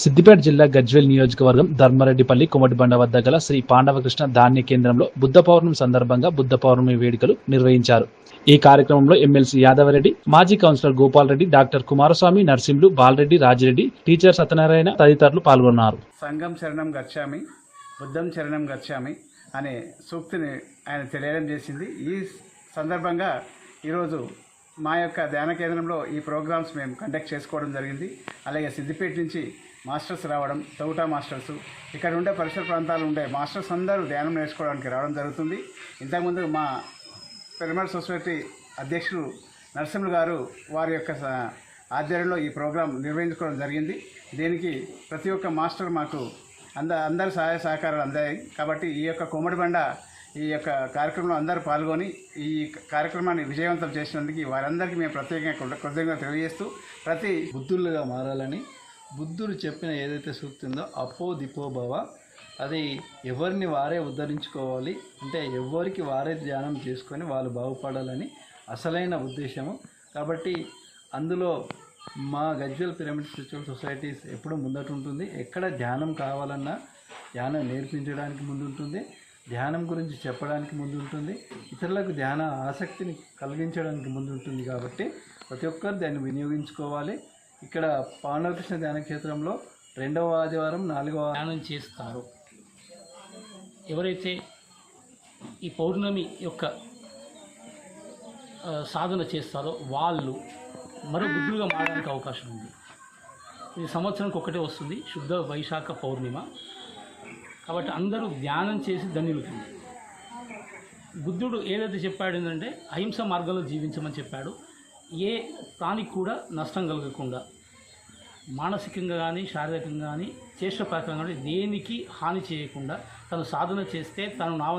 సిద్దిపేట జిల్లా గజ్వేల్ నియోజకవర్గం ధర్మారెడ్డిపల్లి కొమటిబండ వద్ద గల శ్రీ పాండవకృష్ణ ధాన్య కేంద్రంలో బుద్ధ పౌర్ణమి సందర్భంగా బుద్ధ పౌర్ణమి వేడుకలు నిర్వహించారు. ఈ కార్యక్రమంలో ఎమ్మెల్సీ యాదవరెడ్డి మాజీ councillor Gopal Reddy doctor Kumaraswamy Narsimhulu Balareddy Rajireddy teacher Satyanarayana తదితరులు పాల్గొన్నారు. సంఘం శరణం గచ్చామి బుద్ధం శరణం గచ్చామి అనే సూక్తిని ఆయన తెలియడం చేసింది. ఈ సందర్భంగా ఈరోజు మా యొక్క ధ్యాన కేంద్రంలో ఈ ప్రోగ్రామ్స్ మేము కండక్ట్ చేసుకోవడం జరిగింది. అలాగే సిద్దిపేట నుంచి మాస్టర్స్ రావడం తౌటా మాస్టర్స్ ఇక్కడ ఉండే పరిసర ప్రాంతాలు ఉండే మాస్టర్స్ అందరూ ధ్యానం నేర్చుకోవడానికి రావడం జరుగుతుంది. ఇంతకుముందు మా పెరమల్ సొసైటీ అధ్యక్షులు నరసింహులు గారు వారి యొక్క ఆధ్వర్యంలో ఈ ప్రోగ్రాం నిర్వహించుకోవడం జరిగింది. దీనికి ప్రతి ఒక్క మాస్టర్ మాకు అంద అందరి సహాయ సహకారాలు అందాయి. కాబట్టి ఈ యొక్క కొమ్మడి బండ ఈ యొక్క కార్యక్రమంలో అందరూ పాల్గొని ఈ కార్యక్రమాన్ని విజయవంతం చేసినందుకు వారందరికీ మేము ప్రత్యేకంగా కృతజ్ఞత తెలియజేస్తూ ప్రతి బుద్ధులుగా మారాలని బుద్ధుడు చెప్పిన ఏదైతే సూక్తి ఉందో అపో దిపో భవ అది ఎవరిని వారే ఉద్ధరించుకోవాలి అంటే ఎవరికి వారే ధ్యానం చేసుకొని వాళ్ళు బాగుపడాలని అసలైన ఉద్దేశము. కాబట్టి అందులో మా గజ్వల్ పిరమిడ్ స్పిరిచువల్ సొసైటీస్ ఎప్పుడూ ముందట ఉంటుంది ఎక్కడ ధ్యానం కావాలన్నా ధ్యానం నేర్పించడానికి ముందుంటుంది. ధ్యానం గురించి చెప్పడానికి ముందు ఉంటుంది ఇతరులకు ధ్యాన ఆసక్తిని కలిగించడానికి ముందు ఉంటుంది కాబట్టి ప్రతి ఒక్కరు దాన్ని వినియోగించుకోవాలి. ఇక్కడ పాండవకృష్ణ ధ్యాన క్షేత్రంలో రెండవ ఆదివారం నాలుగవ ధ్యానం చేస్తారు. ఎవరైతే ఈ పౌర్ణమి యొక్క సాధన చేస్తారో వాళ్ళు మరో బుద్ధులుగా మారడానికి అవకాశం ఉంది. ఇది సంవత్సరానికి ఒకటే వస్తుంది శుద్ధ వైశాఖ పౌర్ణిమ. కాబట్టి అందరూ ధ్యానం చేసి ధన్యులు బుద్ధుడు ఏదైతే చెప్పాడు ఏంటంటే అహింస మార్గంలో జీవించమని చెప్పాడు. ఏ ప్రాణికి కూడా నష్టం కలగకుండా మానసికంగా కానీ శారీరకంగా కానీ చేష్టపాకంగా కానీ దేనికి హాని చేయకుండా తను సాధన చేస్తే తను నావం